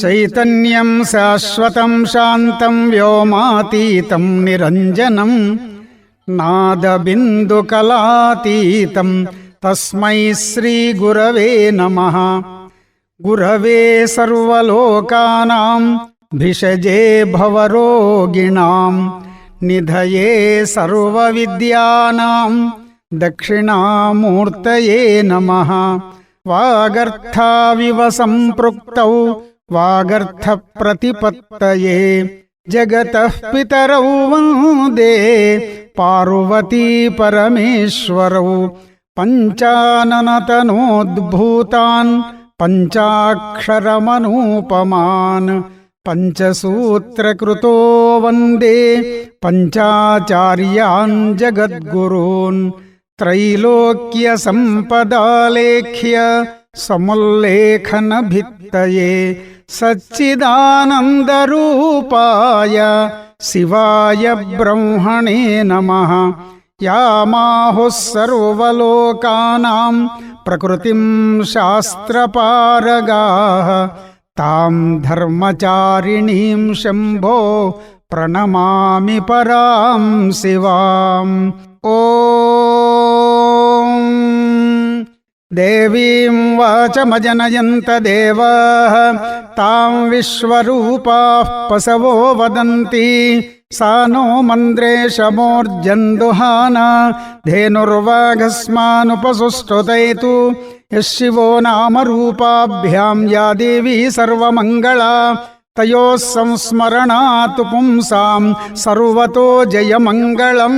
चैतन्यं शाश्वत शात व्योमातीतं निरंजन नादबिन्दुकलातीतं तस्मै श्रीगुरवे नमः। गुरवे सर्वलोकानां, भिषजे भवरोगिणां, निधये सर्वविद्यानां, दक्षिणामूर्तये नमः। वागर्थाविव सम्पृक्तौ वागर्थप्रतिपत्तये जगतः पितरौ वंदे पार्वती परमेश्वरौ पञ्चाननतनोद्भूतान् पञ्चाक्षरमनूपमान् पञ्चसूत्रकृतो वंदे पञ्चाचार्यान् जगद्गुरून् त्रैलोक्यसम्पदालेख्य समुल्लेखनभित्तये सच्चिदानन्दरूपाय शिवाय ब्रह्मणे नमः। यामाहुः प्रकृति प्रकृतिं धर्मचारिणी तां प्रणमा शम्भो प्रणमामि ओ దేవీం వాచమజనయంత దేవా. తాం విశ్వరూపా పశవో వదంతి. సా నో మంద్రేశమోర్జందుహానా ధేనుర్వాఘస్మానుపసుష్టుతైతు యశివో నామరూపాభ్యాం యా దేవీ సర్వమంగళా. తయోः సంస్మరణాతు పుంసాం. సర్వతో జయమంగళం.